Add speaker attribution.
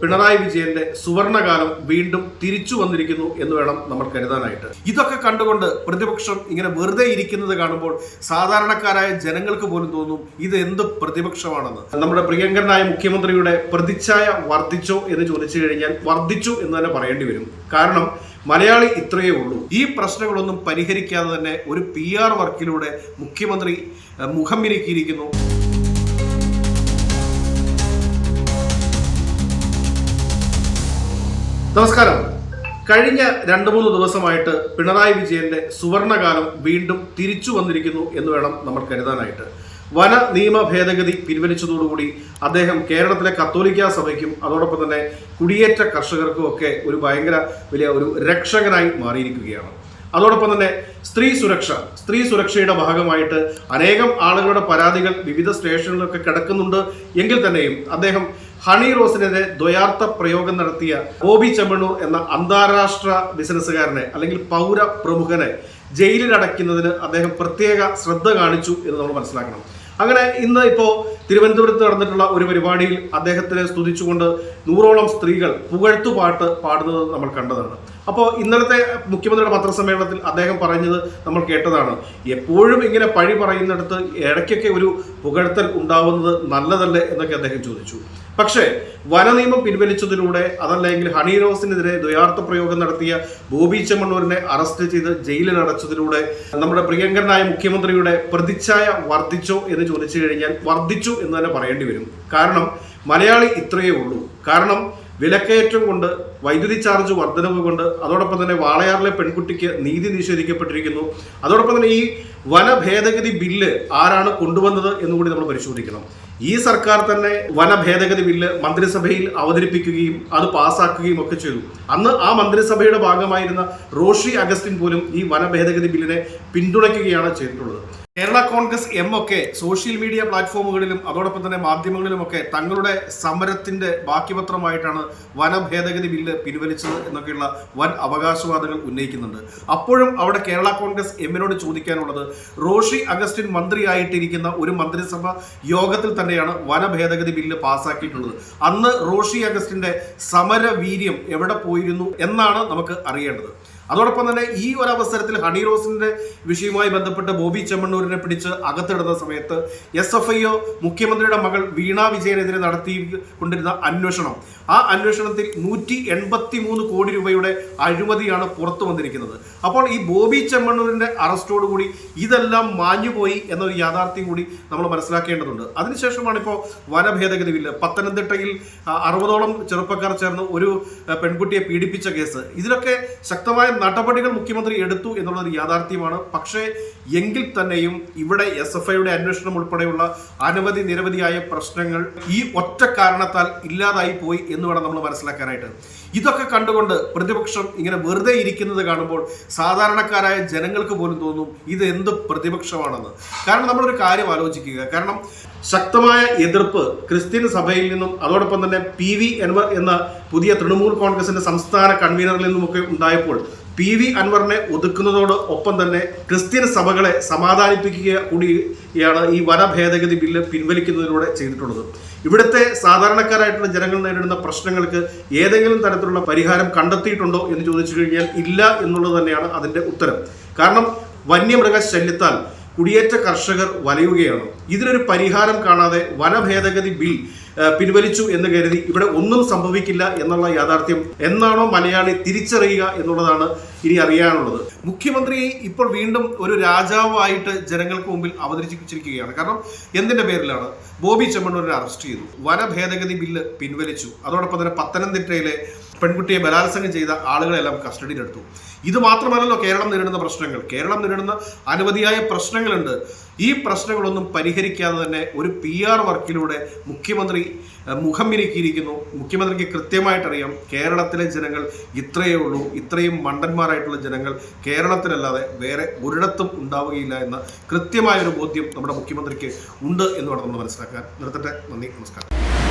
Speaker 1: പിണറായി വിജയന്റെ സുവർണകാലം വീണ്ടും തിരിച്ചു വന്നിരിക്കുന്നു എന്ന് വേണം നമ്മൾ കരുതാനായിട്ട്. ഇതൊക്കെ കണ്ടുകൊണ്ട് പ്രതിപക്ഷം ഇങ്ങനെ വെറുതെ ഇരിക്കുന്നത് കാണുമ്പോൾ സാധാരണക്കാരായ ജനങ്ങൾക്ക് പോലും തോന്നും ഇത് എന്ത് പ്രതിപക്ഷമാണെന്ന്. നമ്മുടെ പ്രിയങ്കരനായ മുഖ്യമന്ത്രിയുടെ പ്രതിച്ഛായ വർദ്ധിച്ചോ എന്ന് ചോദിച്ചു കഴിഞ്ഞാൽ വർദ്ധിച്ചു എന്ന് തന്നെ പറയേണ്ടി വരും. കാരണം മലയാളി ഇത്രയേ ഉള്ളൂ. ഈ പ്രശ്നങ്ങളൊന്നും പരിഹരിക്കാതെ തന്നെ ഒരു പി വർക്കിലൂടെ മുഖ്യമന്ത്രി മുഖം മിനുക്കിയിരിക്കുന്നു. നമസ്കാരം. കഴിഞ്ഞ രണ്ട് മൂന്ന് ദിവസമായിട്ട് പിണറായി വിജയന്റെ സുവർണകാലം വീണ്ടും തിരിച്ചു വന്നിരിക്കുന്നു എന്ന് വേണം നമ്മൾ കരുതാനായിട്ട്. വന നിയമ ഭേദഗതി പിൻവലിച്ചതോടുകൂടി അദ്ദേഹം കേരളത്തിലെ കത്തോലിക്ക സഭയ്ക്കും അതോടൊപ്പം തന്നെ കുടിയേറ്റ കർഷകർക്കും ഒക്കെ ഒരു ഭയങ്കര വലിയ ഒരു രക്ഷകനായി മാറിയിരിക്കുകയാണ്. അതോടൊപ്പം തന്നെ സ്ത്രീ സുരക്ഷ സ്ത്രീ സുരക്ഷയുടെ ഭാഗമായിട്ട് അനേകം ആളുകളുടെ പരാതികൾ വിവിധ സ്റ്റേഷനുകളിലൊക്കെ കിടക്കുന്നുണ്ട്. എങ്കിൽ തന്നെയും അദ്ദേഹം ഹണി റോസിനെതിരെ ദ്വയാർത്ഥ പ്രയോഗം നടത്തിയ ബോബി ചെമ്മണ്ണൂർ എന്ന അന്താരാഷ്ട്ര ബിസിനസ്സുകാരനെ അല്ലെങ്കിൽ പൗര പ്രമുഖനെ ജയിലിൽ അടയ്ക്കുന്നതിന് അദ്ദേഹം പ്രത്യേക ശ്രദ്ധ കാണിച്ചു എന്ന് നമ്മൾ മനസ്സിലാക്കണം. അങ്ങനെ ഇന്ന് ഇപ്പോൾ തിരുവനന്തപുരത്ത് നടന്നിട്ടുള്ള ഒരു പരിപാടിയിൽ അദ്ദേഹത്തിനെ സ്തുതിച്ചുകൊണ്ട് നൂറോളം സ്ത്രീകൾ പുകഴ്ത്തുപാട്ട് പാടുന്നത് നമ്മൾ കണ്ടതാണ്. അപ്പോൾ ഇന്നലത്തെ മുഖ്യമന്ത്രിയുടെ പത്രസമ്മേളനത്തിൽ അദ്ദേഹം പറഞ്ഞത് നമ്മൾ കേട്ടതാണ്. എപ്പോഴും ഇങ്ങനെ പഴി പറയുന്നിടത്ത് ഇടയ്ക്കൊക്കെ ഒരു പുകഴ്ത്തൽ ഉണ്ടാവുന്നത് നല്ലതല്ലേ എന്നൊക്കെ അദ്ദേഹം ചോദിച്ചു. പക്ഷേ വനനിയമം പിൻവലിച്ചതിലൂടെ അതല്ലെങ്കിൽ ഹണി റോസിനെതിരെ ദ്വയാർത്ഥ പ്രയോഗം നടത്തിയ ബോബി ചെമ്മണ്ണൂരിനെ അറസ്റ്റ് ചെയ്ത് ജയിലിൽ അടച്ചതിലൂടെ നമ്മുടെ പ്രിയങ്കരനായ മുഖ്യമന്ത്രിയുടെ പ്രതിച്ഛായ വർദ്ധിച്ചോ എന്ന് ചോദിച്ചു കഴിഞ്ഞാൽ വർദ്ധിച്ചു എന്ന് തന്നെ പറയേണ്ടി വരും. കാരണം മലയാളി ഇത്രയേ ഉള്ളൂ. കാരണം വിലക്കയറ്റം കൊണ്ട് വൈദ്യുതി ചാർജ് വർധനവ് കൊണ്ട് അതോടൊപ്പം തന്നെ വാളയാറിലെ പെൺകുട്ടിക്ക് നീതി നിഷേധിക്കപ്പെട്ടിരിക്കുന്നു. അതോടൊപ്പം തന്നെ ഈ വന ഭേദഗതി ബില്ല് ആരാണ് കൊണ്ടുവന്നത് എന്നുകൂടി നമ്മൾ പരിശോധിക്കണം. ഈ സർക്കാർ തന്നെ വന ഭേദഗതി ബില്ല് മന്ത്രിസഭയിൽ അവതരിപ്പിക്കുകയും അത് പാസാക്കുകയും ഒക്കെ ചെയ്തു. അന്ന് ആ മന്ത്രിസഭയുടെ ഭാഗമായിരുന്ന റോഷി അഗസ്റ്റിൻ പോലും ഈ വന ഭേദഗതി ബില്ലിനെ പിന്തുണയ്ക്കുകയാണ് ചെയ്തിട്ടുള്ളത്. കേരള കോൺഗ്രസ് എം ഒക്കെ സോഷ്യൽ മീഡിയ പ്ലാറ്റ്ഫോമുകളിലും അതോടൊപ്പം തന്നെ മാധ്യമങ്ങളിലുമൊക്കെ തങ്ങളുടെ സമരത്തിന്റെ ബാക്കിപത്രമായിട്ടാണ് വന ഭേദഗതി ബില്ല് പിൻവലിച്ചത് എന്നൊക്കെയുള്ള വൻ അവകാശവാദങ്ങൾ ഉന്നയിക്കുന്നുണ്ട്. അപ്പോഴും അവിടെ കേരള കോൺഗ്രസ് എമ്മിനോട് ചോദിക്കാനുള്ളത് റോഷി അഗസ്റ്റിൻ മന്ത്രിയായിട്ടിരിക്കുന്ന ഒരു മന്ത്രിസഭ യോഗത്തിൽ തന്നെയാണ് വന ഭേദഗതി ബില്ല് പാസ്സാക്കിയിട്ടുള്ളത് അന്ന് റോഷി അഗസ്റ്റിന്റെ സമരവീര്യം എവിടെ പോയിരുന്നു എന്നാണ് നമുക്ക് അറിയേണ്ടത്. അതോടൊപ്പം തന്നെ ഈ ഒരു അവസരത്തിൽ ഹണി റോസിന്റെ വിഷയവുമായി ബന്ധപ്പെട്ട് ബോബി ചെമ്മണ്ണൂരിനെ പിടിച്ച് അകത്തിടുന്ന സമയത്ത് എസ് എഫ് ഐ ഒ മുഖ്യമന്ത്രിയുടെ മകൾ വീണ വിജയനെതിരെ നടത്തിക്കൊണ്ടിരുന്ന അന്വേഷണം. ആ അന്വേഷണത്തിൽ നൂറ്റി എൺപത്തി മൂന്ന് കോടി രൂപയുടെ അഴിമതിയാണ് പുറത്തു വന്നിരിക്കുന്നത്. അപ്പോൾ ഈ ബോബി ചെമ്മണ്ണൂരിന്റെ അറസ്റ്റോടുകൂടി ഇതെല്ലാം മാഞ്ഞുപോയി എന്നൊരു യാഥാർത്ഥ്യം കൂടി നമ്മൾ മനസ്സിലാക്കേണ്ടതുണ്ട്. അതിനുശേഷമാണ് ഇപ്പോൾ വനഭേദഗതി ബില്ല്. പത്തനംതിട്ടയിൽ അറുപതോളം ചെറുപ്പക്കാർ ചേർന്ന് ഒരു പെൺകുട്ടിയെ പീഡിപ്പിച്ച കേസ്. ഇതിലൊക്കെ ശക്തമായ നടപടികൾ മുഖ്യമന്ത്രി എടുത്തു എന്നുള്ളൊരു യാഥാർത്ഥ്യമാണ്. പക്ഷേ എങ്കിൽ തന്നെയും ഇവിടെ എസ് എഫ് ഐയുടെ അന്വേഷണം ഉൾപ്പെടെയുള്ള അനവധി നിരവധിയായ പ്രശ്നങ്ങൾ ഈ ഒറ്റ കാരണത്താൽ ഇല്ലാതായി പോയി എന്ന് വേണം നമ്മൾ മനസ്സിലാക്കാനായിട്ട്. ഇതൊക്കെ കണ്ടുകൊണ്ട് പ്രതിപക്ഷം ഇങ്ങനെ വെറുതെ ഇരിക്കുന്നത് കാണുമ്പോൾ സാധാരണക്കാരായ ജനങ്ങൾക്ക് പോലും തോന്നും ഇത് എന്ത് പ്രതിപക്ഷമാണെന്ന്. കാരണം നമ്മളൊരു കാര്യം ആലോചിക്കുക. കാരണം ശക്തമായ എതിർപ്പ് ക്രിസ്ത്യൻ സഭയിൽ നിന്നും അതോടൊപ്പം തന്നെ പി വി എൻവർ എന്ന പുതിയ തൃണമൂൽ കോൺഗ്രസിന്റെ സംസ്ഥാന കൺവീനറിൽ നിന്നുമൊക്കെ ഉണ്ടായപ്പോൾ പി വി അൻവറിനെ ഒതുക്കുന്നതോട് ഒപ്പം തന്നെ ക്രിസ്ത്യൻ സഭകളെ സമാധാനിപ്പിക്കുക കൂടിയാണ് ഈ വന ഭേദഗതി ബില്ല് പിൻവലിക്കുന്നതിലൂടെ ചെയ്തിട്ടുള്ളത്. ഇവിടുത്തെ സാധാരണക്കാരായിട്ടുള്ള ജനങ്ങൾ നേരിടുന്ന പ്രശ്നങ്ങൾക്ക് ഏതെങ്കിലും തരത്തിലുള്ള പരിഹാരം കണ്ടെത്തിയിട്ടുണ്ടോ എന്ന് ചോദിച്ചു കഴിഞ്ഞാൽ ഇല്ല എന്നുള്ളത് തന്നെയാണ് അതിന്റെ ഉത്തരം. കാരണം വന്യമൃഗ ശല്യത്താൽ കുടിയേറ്റ കർഷകർ വലയുകയാണ്. ഇതിനൊരു പരിഹാരം കാണാതെ വനഭേദഗതി ബിൽ പിൻവലിച്ചു എന്ന് കരുതി ഇവിടെ ഒന്നും സംഭവിക്കില്ല എന്നുള്ള യാഥാർത്ഥ്യം എന്നാണോ മലയാളി തിരിച്ചറിയുക എന്നുള്ളതാണ് ഇനി അറിയാനുള്ളത്. മുഖ്യമന്ത്രി ഇപ്പോൾ വീണ്ടും ഒരു രാജാവായിട്ട് ജനങ്ങൾക്ക് മുമ്പിൽ അവതരിപ്പിച്ചിരിക്കുകയാണ്. കാരണം എന്തിന്റെ പേരിലാണ്? ബോബി ചെമ്മണ്ണൂരിനെ അറസ്റ്റ് ചെയ്തു. വനഭേദഗതി ബില്ല് പിൻവലിച്ചു. അതോടൊപ്പം തന്നെ പത്തനംതിട്ടയിലെ പെൺകുട്ടിയെ ബലാത്സംഗം ചെയ്ത ആളുകളെല്ലാം കസ്റ്റഡിയിലെടുത്തു. ഇത് മാത്രമല്ലല്ലോ കേരളം നേരിടുന്ന പ്രശ്നങ്ങൾ. കേരളം നേരിടുന്ന അനവധിയായ പ്രശ്നങ്ങളുണ്ട്. ഈ പ്രശ്നങ്ങളൊന്നും പരിഹരിക്കാതെ തന്നെ ഒരു പി ആർ വർക്കിലൂടെ മുഖ്യമന്ത്രി മുഖം മിനുക്കിയിരിക്കുന്നു മുഖ്യമന്ത്രിക്ക് കൃത്യമായിട്ടറിയാം കേരളത്തിലെ ജനങ്ങൾ ഇത്രയേ ഉള്ളൂ. ഇത്രയും മണ്ടന്മാരായിട്ടുള്ള ജനങ്ങൾ കേരളത്തിലല്ലാതെ വേറെ ഒരിടത്തും ഉണ്ടാവുകയില്ല എന്ന കൃത്യമായൊരു ബോധ്യം നമ്മുടെ മുഖ്യമന്ത്രിക്ക് ഉണ്ട് എന്ന് വേണം നമ്മൾ മനസ്സിലാക്കാൻ. നിർത്തട്ടെ. നന്ദി. നമസ്കാരം.